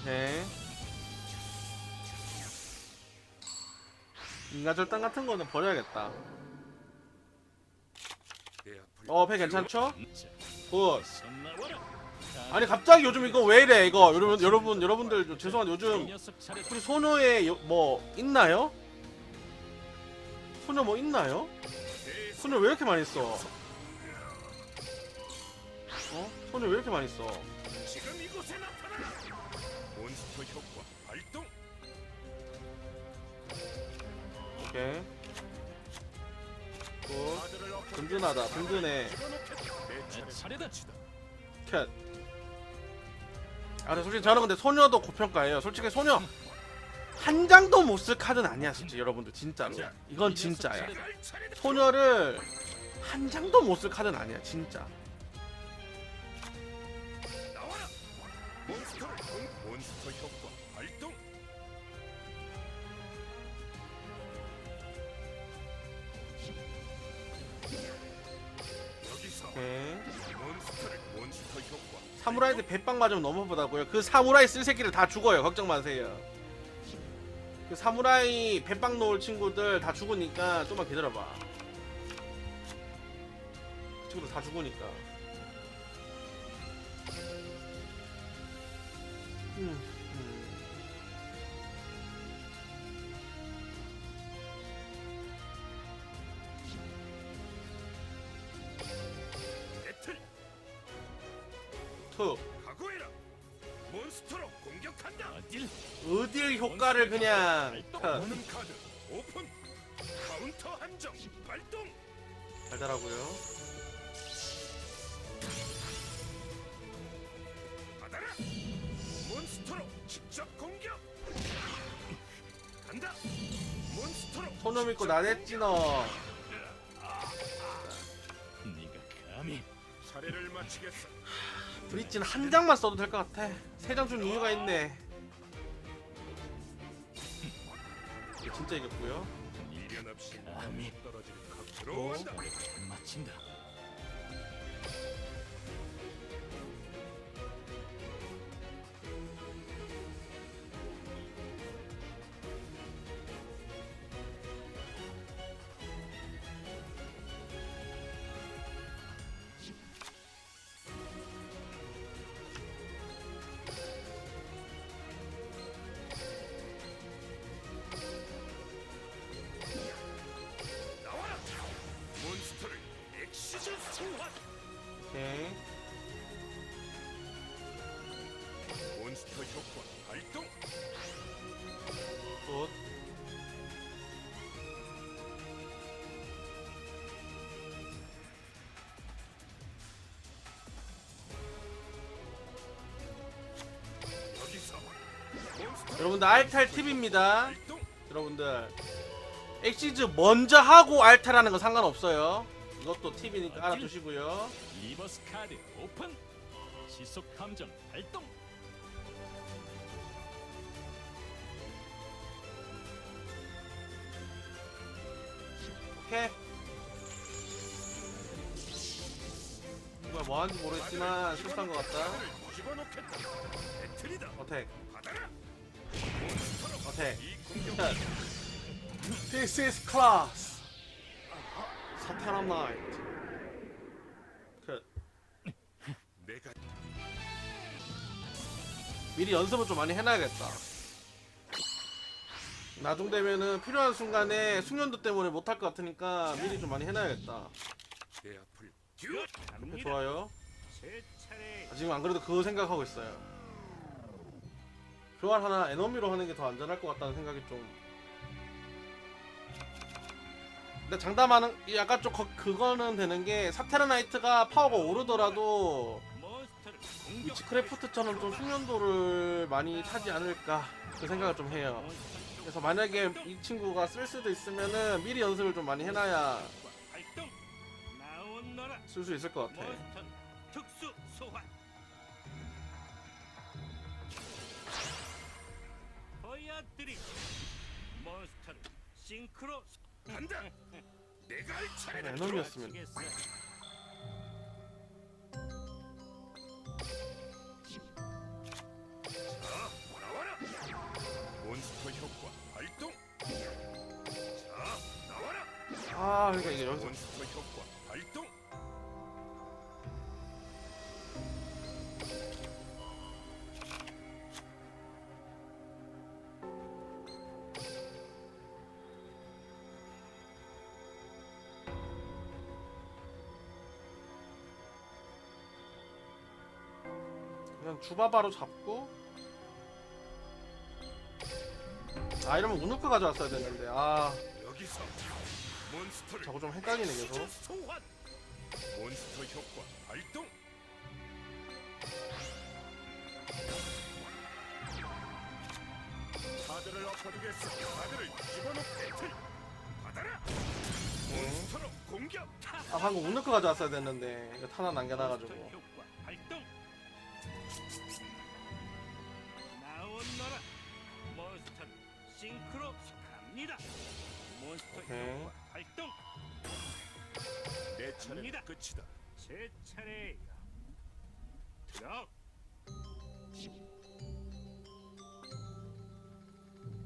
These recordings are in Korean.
오케이. 인가절단 같은 거는 버려야겠다. 어, 배 괜찮죠? 굿. 아니 갑자기 요즘 이거 왜 이래 이거 여러분 여러분 여러분들 좀 죄송한데 요즘 우리 소녀에 여- 뭐 있나요? 소녀 뭐 있나요? 소녀 왜 이렇게 많이 써? 어? 소녀 왜 이렇게 많이 써? 나타나. 몬스터 효과 발동. 오케이. 굿. 엎어 든든하다. 든든해. 집어넣겠다. 내 차례. 차례다. 캣. 아, 근데 솔직히 저는 근데 소녀도 고평가예요. 솔직히 소녀 한 장도 못 쓸 카드는 아니야, 솔직히 여러분들 진짜로. 이건 진짜야. 차례다. 소녀를 한 장도 못 쓸 카드는 아니야, 진짜. 사무라이들 배빵 맞으면 너무 보다고요. 그 사무라이 쓸 새끼들 다 죽어요. 걱정 마세요. 그 사무라이 배빵 놓을 친구들 다 죽으니까 좀만 기다려봐. 그 친구들 다 죽으니까. 음, 음. 툭. 각오해라. 몬스터로 공격한다. 어딜 어딜 효과를 그냥 컷. 모든 카드 오픈. 카운터 한정 발동. 달달하고요. 받아라. 몬스터로 직접 공격. 간다. 몬스터로 소녀 믿고 나댔지 너. 네가 감히 차례를 마치겠어. 브릿지는 한 장만 써도 될 것 같아. 세 장 준 이유가 있네. 이거 진짜 이겼고요. 미련 없이 감히 떨어질 각 들어온다. 맞힌다. 여러분들 알탈 팁입니다. 여러분들 엑시즈 먼저 하고 알탈하는 거 상관없어요. 이것도 팁이니까 알아두시고요. 리버스 카드 오픈. 지속 함정 발동. 오케이. 이거 뭐 하는지 모르겠지만 실수한 것 같다. 어택. 어택. 컷. This is class. 나이트. 컷. 내가 미리 연습을 좀 많이 해놔야겠다. 나중 되면은 필요한 순간에 숙련도 때문에 못할 것 같으니까 미리 좀 많이 해놔야겠다. 좋아요. 아, 지금 안 그래도 그거 생각하고 있어요. 교환 하나 에너미로 하는 게 더 안전할 것 같다는 생각이 좀. 근데 장담하는 약간 좀 거- 그거는 되는 게 사테르나이트가 파워가 오르더라도 몬스터를 위치 크래프트처럼 좀 숙련도를 많이 타지 않을까 그 생각을 좀 해요. 그래서 만약에 이 친구가 쓸 수도 있으면은 미리 연습을 좀 많이 해놔야. 쓸 수 있을 것 같아. 특수 소환. 받아들이. 몬스터를 싱크로 간다. 내가 할 차례다. 에너미였으면 마치겠어. 자, 나와라. 몬스터 효과 발동. 자, 나와라. 아 그러니까 이게 여기서 몬스터 효과 발동. 그냥 주바바로 잡고 아 이러면 우누크 가져왔어야 되는데 아 여기서 몬스터를 저거 좀 헷갈리네 계속 소환. 몬스터 효과 발동. 카드를 엎어두겠어. 카드를 집어넣 배틀. 받아라. 몬스터로 공격. 아 방금 우누크 가져왔어야 됐는데 이거 하나 남겨놔가지고 싱크로 갑니다. 몬스터 오케이. 효과 발동. 내 갑니다. 끝이다. 제 차례야. 드랍.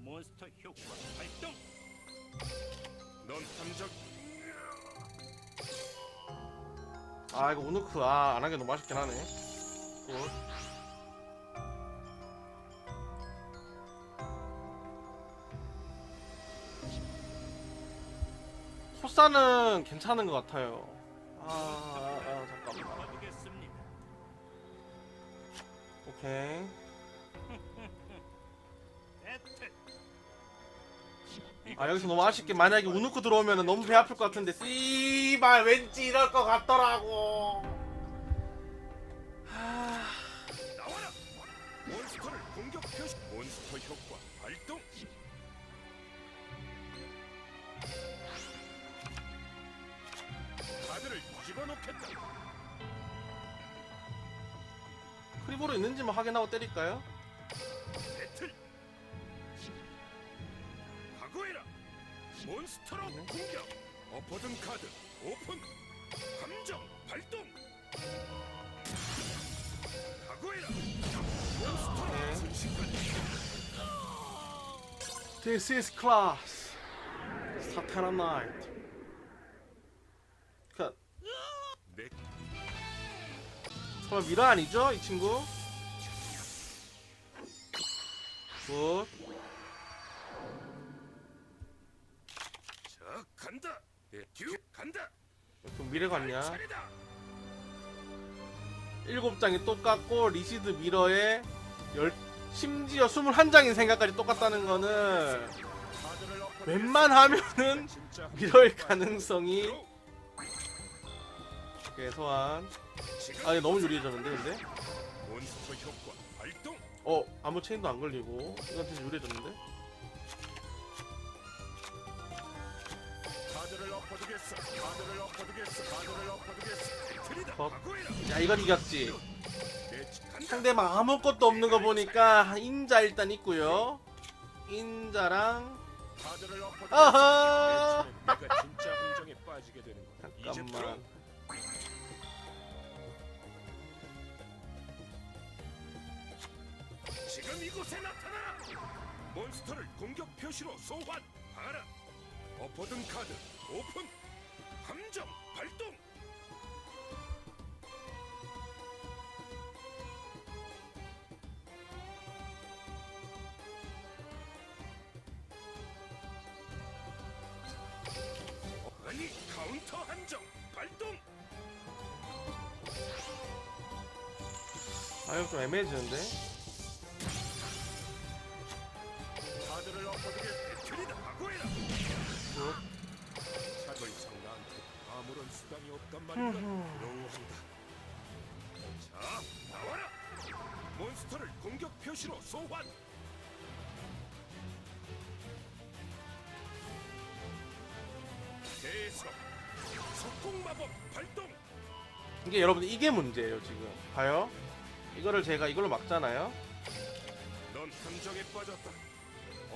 몬스터 효과 발동. 넌 함정. 아 이거 우누크 아 안하게 너무 아쉽긴 하네 굿. 호사는 괜찮은 것 같아요 아, 아, 아 잠깐만. 오케이. 아 여기서 너무 아쉽게 만약에 우누크 들어오면 너무 배 아플 것 같은데 씨발 왠지 이럴 것 같더라고 하... 몬스터를 공격 표시. 몬스터 효과 발동. 카드를 집어넣겠다. 크리보로 있는지만 확인하고 때릴까요? 배틀. 각오해라. 몬스터로 네. 공격. 엎어둔 카드 오픈. 함정 발동. 각오해라. 몬스터로 네. 순식간에 This is class 사타나 나이트 설마 미라 아니죠 이 친구? 굿 자, 간다. 예, 듀 간다. 그럼 미래 같냐? 차례다. 일곱 장이 똑같고 리시드 미러에 열 심지어 21장인 생각까지 똑같다는 거는. 웬만하면은 미러일 가능성이 들어. 오케이 소환 지금 아 이거 너무 유리해졌는데 근데? 몬스터 효과 발동. 어 아무 체인도 안 걸리고 이건 진짜 유리해졌는데? 카드를 엎어두겠어. 카드를 엎어두겠어. 카드를. 컷. 각오해라. 야 이건 이겼지 내 치- 간다. 상대방 아무것도 없는 거 보니까 인자 일단 있고요 인자랑 카드를 엎어두겠어. 아하 몬스터를 공격 표시로 소환. 알아. 엎어둔 카드 오픈. 함정 발동. 아니 카운터 함정 발동. 아 이거 좀 애매해지는데? 카드를 엎어두게 틀리다 각오해라. 굿. 더 이상 나한테 아무런 수단이 없단 말인가? 너무한다. 자, 나와라. 몬스터를 공격 표시로 소환. 대석 석공 마법 발동. 이게 여러분 이게 문제예요 지금 봐요 이거를 제가 이걸로 막잖아요 넌 함정에 빠졌다.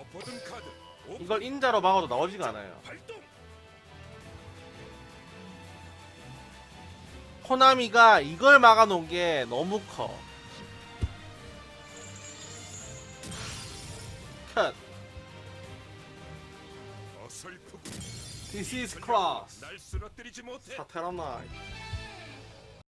엎어둔 카드. 오픈 이걸 인자로 막아도 나오지가 않아요 발동. 코나미가 이걸 막아놓은 게 너무 커 컷. This is class 날 쓰러뜨리지 못해. 사테라나이